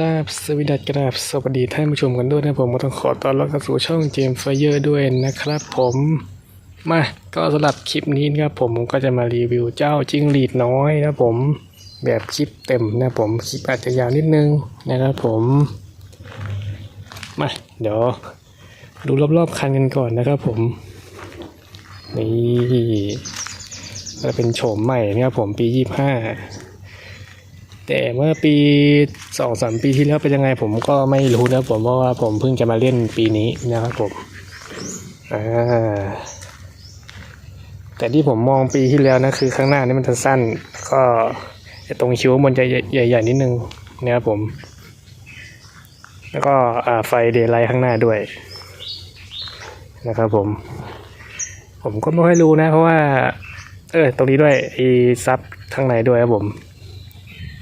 ราบสวัสดีกราบสวัสดีท่านผู้ชมกันด้วยนะผมก็ต้องขอต้อนรับเข้าสู่ช่องเจมส์ไฟเยอร์ด้วยนะครับผมมาก็สำหรับคลิปนี้นะครับผมก็จะมารีวิวเจ้าจิ้งหรีดน้อยนะผมแบบคลิปเต็มนะผมคลิปอาจจะยาวนิดนึงนะครับผมมาเดี๋ยวดูรอบๆคันกันก่อนนะครับผมนี่ก็เป็นโฉมใหม่นะครับผมปียี่ห้า แต่เมื่อปีสองสามปีที่แล้วเป็นยังไงผมก็ไม่รู้นะผมเพราะว่าผมเพิ่งจะมาเล่นปีนี้นะครับผมอ่าแต่ที่ผมมองปีที่แล้วนะคือข้างหน้านี่มันจะสั้น ก็ตรงคิ้วมันจะใหญ่ๆนิดนึงนะครับผม แล้วก็ไฟเดย์ไลท์ข้างหน้าด้วยนะครับผม ผมก็ไม่ค่อยรู้นะ เพราะว่า เออตรงนี้ด้วยอ้ซับข้างในด้วยครับผม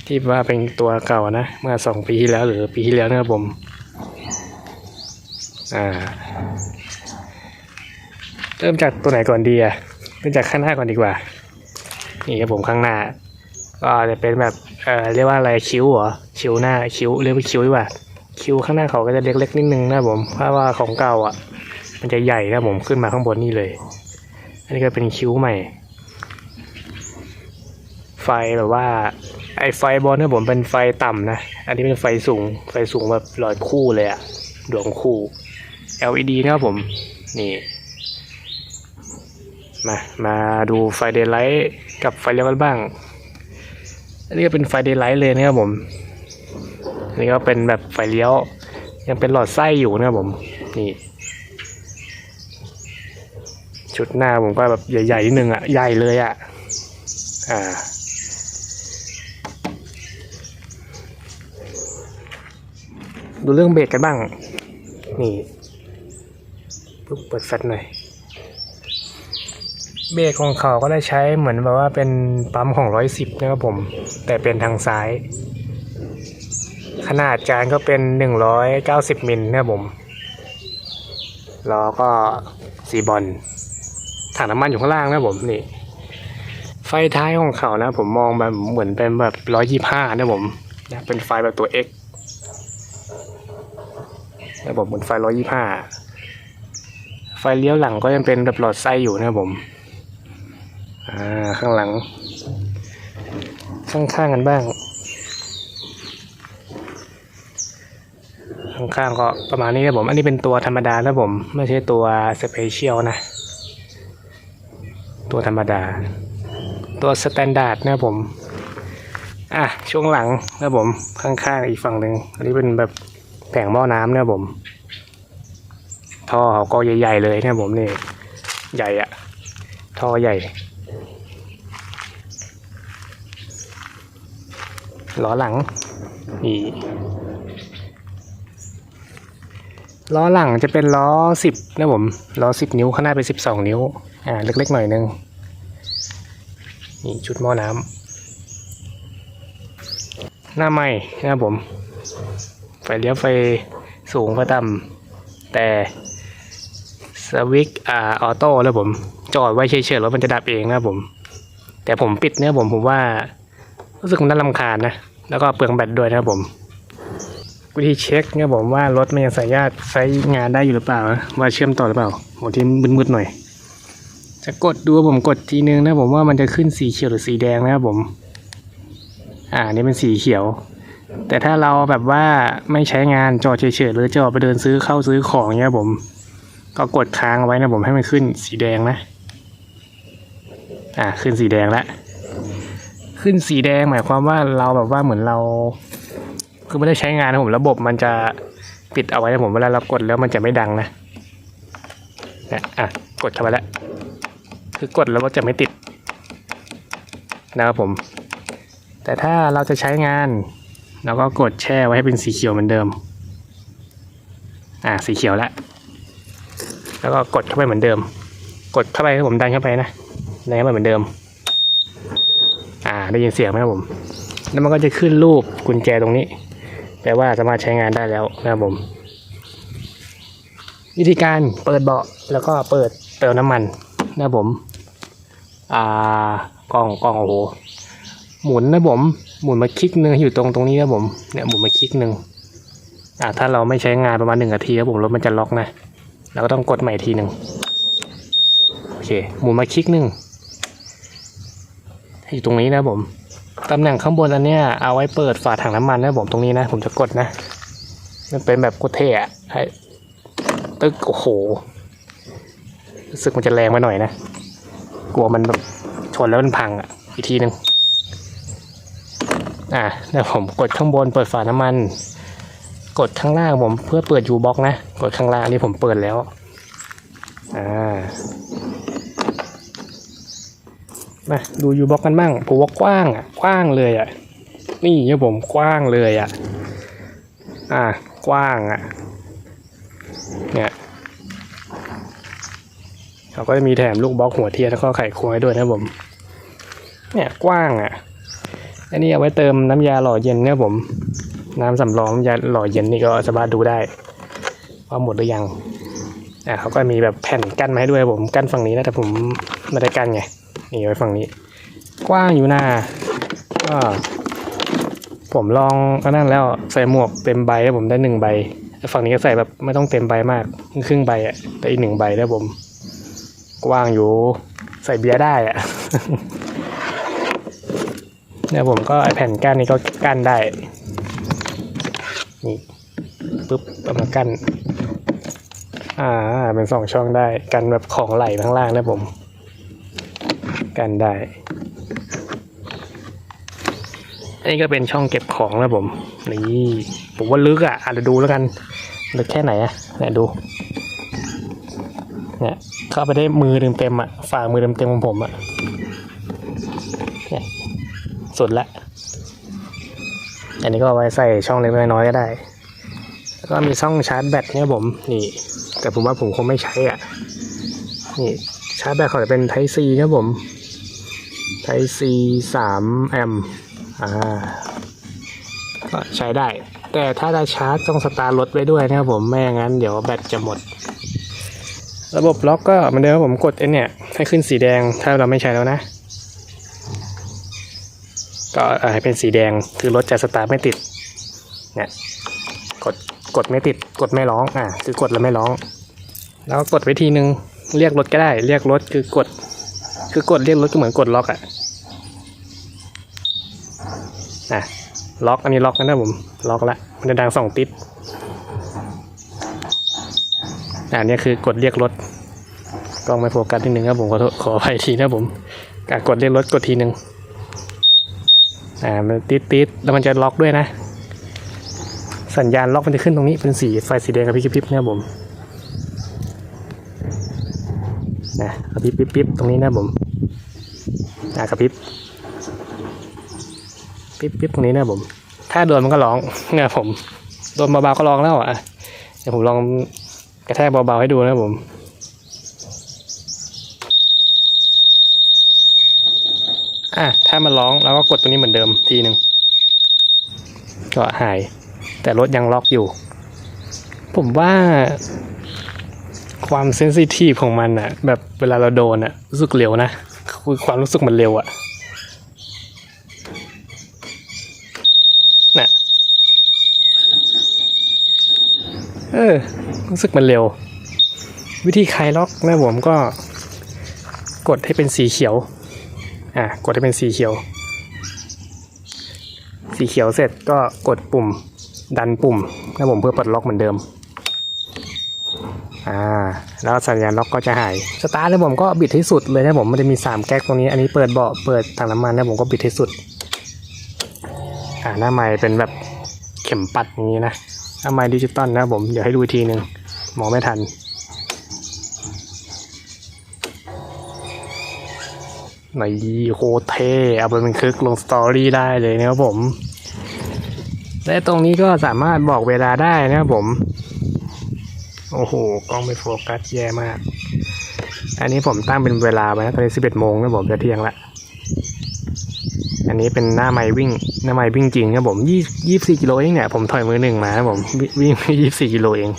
ที่ว่าเป็นตัวเก่านะ เมื่อสองปีที่แล้วหรือปีที่แล้วนะครับผม อ่า เริ่มจากตัวไหนก่อนดีอะเริ่มจากข้างหน้าก่อนดีกว่า นี่ครับผมข้างหน้า ก็จะเป็นแบบ เอ่อ เรียกว่าอะไรคิ้วเหรอ คิ้วหน้า คิ้ว เรียกว่าคิ้วดีกว่า คิ้วข้างหน้าเขาก็จะเล็กๆนิดนึงนะผม เพราะว่าของเก่าอะ มันจะใหญ่นะผมขึ้นมาข้างบนนี่เลย อันนี้ก็เป็นคิ้วใหม่ ไฟแบบว่า ไอไฟบอลเนี่ยผมเป็นไฟต่ำนะ อันนี้เป็นไฟสูง ไฟสูงแบบหลอดคู่เลยอะดวงคู่ LED นะครับผม นี่ มา มาดูไฟเดย์ไลท์กับไฟเลี้ยวกันบ้าง อันนี้ก็เป็นไฟเดย์ไลท์เลยนะครับผม อันนี้ก็เป็นแบบไฟเลี้ยว ยังเป็นหลอดไส้อยู่นะครับผม นี่ชุดหน้าผมก็แบบใหญ่ๆนิดนึงอะใหญ่เลยอะอ่า ดูเรื่องเบรกกันบ้าง นี่ปุ๊บเปิดแฟลชหน่อยเบรกของเขาก็ได้ใช้เหมือนแบบว่าเป็นปั๊มของร้อยสิบนะครับผม แต่เป็นทางซ้าย ขนาดจานก็เป็นหนึ่งร้อยเก้าสิบมิลนะครับผมล้อก็สีบอลถังน้ำมันอยู่ข้างล่างนะผมนี่ ไฟท้ายของเขานะ ผมมองแบบเหมือนเป็นแบบร้อยยี่ห้านะผมนะเป็นไฟแบบตัว X ระบบหมุนไฟร้อยยี่ห้าไฟเลี้ยวหลังก็ยังเป็นแบบหลอดไส้อยู่นะครับผมอ่าข้างหลัง ข้างๆกันบ้าง ข้างๆก็ประมาณนี้นะผม อันนี้เป็นตัวธรรมดานะผม ไม่ใช่ตัวสเปเชียลนะ ตัวธรรมดา ตัวสแตนดาร์ดนะผมอะช่วงหลังนะผมข้างๆอีกฝั่งหนึ่งอันนี้เป็นแบบ แผงหม้อน้ำเนะครับผมท่อเขาก็ใหญ่ๆเลยเนะครับผมนี่ ใหญ่อะท่อใหญ่ล้อหลังนี่ล้อหลังจะเป็นล้อสิบนะผมล้อสิบนิ้วข้างหน้าเป็นสิบสองนิ้ว อ่า เล็กๆหน่อยนึงนี่ชุดหม้อน้ำหน้าใหม่นะผม ไฟเลี้ยวไฟสูงไฟต่ำแต่สวิตอ่าออโต้แล้วผมจอดไว้เฉยๆรถมันจะดับเองนะผม แต่ผมปิดเนี่ยผมผมว่า รู้สึกมันน่ารำคาญนะ แล้วก็เปลืองแบตด้วยนะผม วิธีเช็คเนี่ยผมว่ารถมันยังสามารถใช้งานได้อยู่หรือเปล่านะว่าเชื่อมต่อหรือเปล่าโหที่มืดๆหน่อย จะกดดูผมกดทีนึงนะผมว่ามันจะขึ้นสีเขียวหรือสีแดงนะครับผม อ่านี่เป็นสีเขียว แต่ถ้าเราแบบว่าไม่ใช้งานจอดเฉยๆหรือจอไปเดินซื้อเข้าซื้อของเนี้ยผม ก็กดค้างเอาไว้นะผมให้มันขึ้นสีแดงนะ อ่าขึ้นสีแดงแล้วขึ้นสีแดงหมายความว่าเราแบบว่าเหมือนเราคือไม่ได้ใช้งานนะผมระบบมันจะปิดเอาไว้นะผมเวลาเรากดแล้วมันจะไม่ดังนะนะอะกดเข้าไปแล้วคือกดแล้วก็จะไม่ติดนะครับผม แต่ถ้าเราจะใช้งาน เราก็กดแช่ไว้ให้เป็นสีเขียวเหมือนเดิม อ่าสีเขียวแล้วแล้วก็กดเข้าไปเหมือนเดิม กดเข้าไปครับผมดันเข้าไปนะดันเข้าไปเหมือนเดิม อ่าได้ยินเสียงไหมครับผม แล้วมันก็จะขึ้นรูปกุญแจตรงนี้ แปลว่าสามารถใช้งานได้แล้วนะครับผม วิธีการเปิดเบาะแล้วก็เปิดเติมน้ำมันนะครับผม อ่ากล้องกล้องโอ้โหหมุนนะผม หมุนมาคลิกหนึ่งอยู่ตรงตรงนี้ครับผมเนี่ยหมุนมาคลิกหนึ่งอ่าถ้าเราไม่ใช้งานประมาณหนึ่งนาทีครับผมรถมันจะล็อกนะเราก็ต้องกดใหม่ทีหนึ่งโอเคหมุนมาคลิกหนึ่งอยู่ตรงนี้นะผมตำแหน่งข้างบนอันเนี้ยเอาไว้เปิดฝาถังน้ำมันนะผมตรงนี้นะ ผมจะกดนะ มันเป็นแบบกดเทะให้ตึกโอ้โหรู้สึกมันจะแรงไปหน่อยนะ กลัวมันแบบชนแล้วมันพังอะอีกทีหนึ่ง อะเดี๋ยวผมกดข้างบนเปิดฝาน้ำมัน กดข้างล่างผมเพื่อเปิดยูบ็อกนะ กดข้างล่างนนี้ผมเปิดแล้วอ่ามาดูยูบ็อกกันบ้างผมว่ากว้างอะกว้างเลยอะนี่ครับผมกว้างเลยอะอ่ากว้างอะเนี่ยเขาก็จะมีแถมลูกบล็อกหัวเทียนแล้วก็ไขควงให้ด้วยนะผม เนี่ยกว้างอะ อันนี้เอาไว้เติมน้ำยาหล่อเย็นเนี่ยผม น้ำสำรองน้ำยาหล่อเย็นนี่ก็สามารถดูได้ว่าหมดหรือยังอะเขาก็มีแบบแผ่นกั้นมาให้ด้วยผมกั้นฝั่งนี้นะแต่ผมไม่ได้กั้นไงนี่ไว้ฝั่งนี้ กว้างอยู่นะก็ผมลองก็นั่นแล้วใส่หมวกเต็มใบแล้วผมได้หนึ่งใบฝั่งนี้ก็ใส่แบบไม่ต้องเต็มใบมากครึ่งใบอะแต่อีกหนึ่งใบแล้วผมกว้างอยู่ใส่เบียร์ได้อะ เนี่ยผมก็ไอแผ่นกั้นนี้ก็กั้นได้ นี่ปุ๊บเอามากั้น อ่าเป็นสองช่องได้ กันแบบของไหลข้างล่างนะผม กันได้อันนี้ก็เป็นช่องเก็บของนะผม นี่ผมว่าลึกอะอาจจะดูแล้วกันลึกแค่ไหนอะเนี่ยดู เนี่ยเข้าไปได้มือเต็มๆอะฝ่ามือเต็มๆของผมอะเนี่ย สุดละ อันนี้ก็เอาไว้ใส่ช่องเล็กๆน้อยก็ได้แล้วก็มีช่องชาร์จแบตเนี่ยผม นี่ แต่ผมว่าผมคงไม่ใช้อะ นี่ชาร์จแบตเขาจะเป็น Type C ครับผม Type C สามแอมป์อ่า ก็ใช้ได้ แต่ถ้าจะชาร์จต้องสตาร์ทรถไว้ด้วยนะครับผม ไม่อย่างนั้นเดี๋ยวแบตจะหมด ระบบล็อกก็เหมือนเดิมครับผมกดไอ้เนี่ยให้ขึ้นสีแดงถ้าเราไม่ใช้แล้วนะ ก็ให้เป็นสีแดงคือรถจะสตาร์ทไม่ติดเนี่ยกดกดไม่ติดกดไม่ร้องอ่าคือกดแล้วไม่ร้อง แล้วกดไว้ทีหนึ่งเรียกรถก็ได้ เรียกรถคือกด คือกดเรียกรถก็เหมือนกดล็อกอะอะล็อกอันนี้ล็อกนะผมล็อกละมันจะดังสองติดอ่าเนี่ยคือกดเรียกรถกล้องไม่โฟกัสทีหนึ่งครับผมขอโทษขออภัยทีนะผมการกดเรียกรถกดทีหนึ่ง อ่ามันติดติดแล้วมันจะล็อกด้วยนะ สัญญาณล็อกมันจะขึ้นตรงนี้เป็นสีไฟสีแดงกับพริบพริบนะครับผมนะกระพริบพริบพริบตรงนี้นะผมอ่ากระพริบพริบพริบตรงนี้นะผม ถ้าโดนมันก็ร้องเนี่ยผม โดนเบาๆก็ร้องแล้วอะเดี๋ยวผมลองกระแทกเบาๆให้ดูนะผม อะถ้ามันร้องเราก็กดตรงนี้เหมือนเดิมทีหนึ่งก็หาย แต่รถยังล็อกอยู่ ผมว่า ความเซนซิทีฟของมันอะแบบเวลาเราโดนอะรู้สึกเร็วนะคือความรู้สึกมันเร็วอะน่ะเออรู้สึกมันเร็ว วิธีคลายล็อกนะผมก็กดให้เป็นสีเขียว อะกดให้เป็นสีเขียว สีเขียวเสร็จก็กดปุ่มดันปุ่มนะผมเพื่อปลดล็อกเหมือนเดิมอ่าแล้วสัญญาณล็อกก็จะหายสตาร์ทแล้วผมก็บิดให้สุดเลยนะผมมันจะมี 3 แก๊กตรงนี้อันนี้เปิดเบาะเปิดถังน้ำมันนะผมก็บิดให้สุดอ่าหน้าไม้เป็นแบบเข็มปัดอย่างนี้นะหน้าไม้ดิจิตอลนะผมเดี๋ยวให้ดูทีหนึ่งมองไม่ทัน ในโคเทเอาไปเป็นคลิกลงสตอรี่ได้เลยนะครับผม และตรงนี้ก็สามารถบอกเวลาได้นะครับผม โอ้โหกล้องไม่โฟกัสแย่มาก อันนี้ผมตั้งเป็นเวลาไว้นะตอนนี้สิบเอ็ดโมงนะผมจะเที่ยงละอันนี้เป็นหน้าไม้วิ่ง หน้าไม้วิ่งจริงนะผมยี่ยี่สี่กิโลเองเนี่ยผมถอยมือหนึ่งมานะผมวิ่งยี่สี่กิโลเอง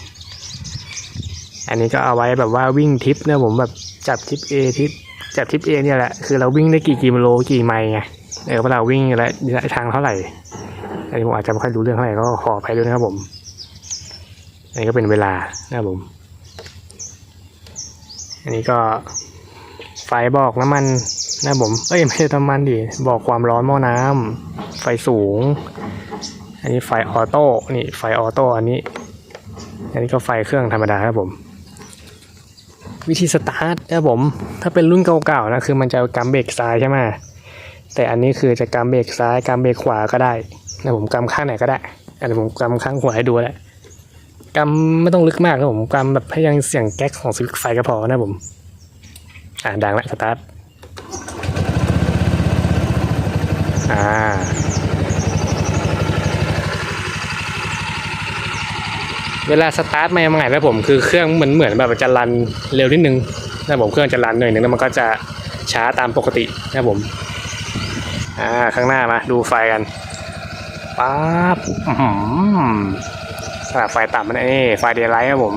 อันนี้ก็เอาไว้แบบว่าวิ่งทริปนะผมแบบจับทริปเอทริป จับทริปเอเนี่ยแหละคือเราวิ่งได้กี่กิโลกี่ไมล์ไงเออเวลาวิ่งและระยะทางเท่าไหร่อันนี้ผมอาจจะไม่ค่อยรู้เรื่องเท่าไหร่ก็ขออภัยด้วยนะครับผมอันนี้ก็เป็นเวลานะครับผม อันนี้ก็ไฟบอกน้ำมันนะผมเอ้ยไม่ใช่น้ำมันดิบอกความร้อนหม้อน้ำไฟสูง อันนี้ไฟออโต้นี่ไฟออโต้อันนี้ อันนี้ก็ไฟเครื่องธรรมดาครับผม วิธีสตาร์ทนะผม ถ้าเป็นรุ่นเก่าๆนะคือมันจะกำเบรกซ้ายใช่ไหมแต่อันนี้คือจะกำเบรกซ้ายกำเบรกขวาก็ได้นะผมกำข้างไหนก็ได้อันนี้ผมกำข้างขวาให้ดูแหละกำไม่ต้องลึกมากครับผมกำแบบให้ยังเสียงแก๊กของสวิตไฟก็พอนะผม อ่าดังแล้วสตาร์ทอ่า เวลาสตาร์ทมาใหม่แล้วผมคือเครื่องเหมือนเหมือนแบบจะรันเร็วนิดนึงนะผมเครื่องจะรันหน่อยนึงแล้วมันก็จะช้าตามปกตินะผมอ่าข้างหน้ามาดูไฟกันป๊าบอื้อหืออ่าไฟต่ำมันเอ้ไฟเดย์ไลท์ครับผม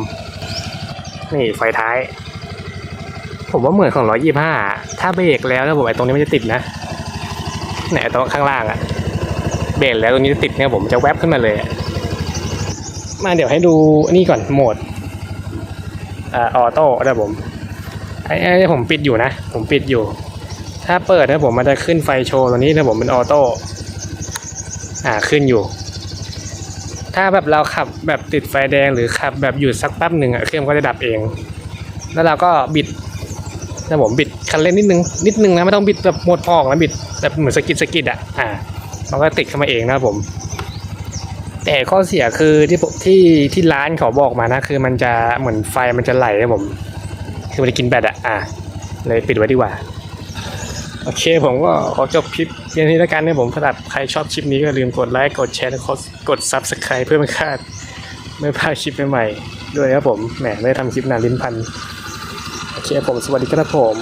นี่ไฟท้าย ผมว่าเหมือนของร้อยยี่ห้าถ้าเบรกแล้วนะผมไอ้ตรงนี้มันจะติดนะไอ้ตรงข้างล่างอะเบรกแล้วตรงนี้จะติดเนี่ยผมจะแวบขึ้นมาเลยอะ มาเดี๋ยวให้ดูอันนี่ก่อนโหมดอ่าออโต้นะผมไอ้ไอ้ผมปิดอยู่นะ ผมปิดอยู่ ถ้าเปิดนะผมมันจะขึ้นไฟโชว์ตัวนี้นะผมเป็นออโต้อ่าขึ้นอยู่ ถ้าแบบเราขับแบบติดไฟแดงหรือขับแบบหยุดสักแป๊บหนึ่งอะเครื่องก็จะดับเอง แล้วเราก็บิดนะผมบิดคันเร่งนิดนึงนิดนึงนะไม่ต้องบิดแบบหมดออกนะบิดแบบเหมือนสกิดสกิดอะอ่ามันก็ติดเข้ามาเองนะครับผม แต่ข้อเสียคือที่ผมที่ที่ร้านเขาบอกมานะ คือมันจะเหมือนไฟมันจะไหลนะผม คือมันจะกินแบตอะอะเลยปิดไว้ดีกว่า โอเคผมก็ขอจบคลิปเพียงเท่นี้แล้วกันนะผมสำหรับใครชอบคลิปนี้ก็ลืมกดไลค์กดแชร์และกดกด subscribe เพื่อไม่พลาดไม่พลาดคลิปใหม่ๆด้วยนะครับผมแหมไม่ได้ทำคลิปนานลิ้นพันโอเคผมสวัสดีครับผม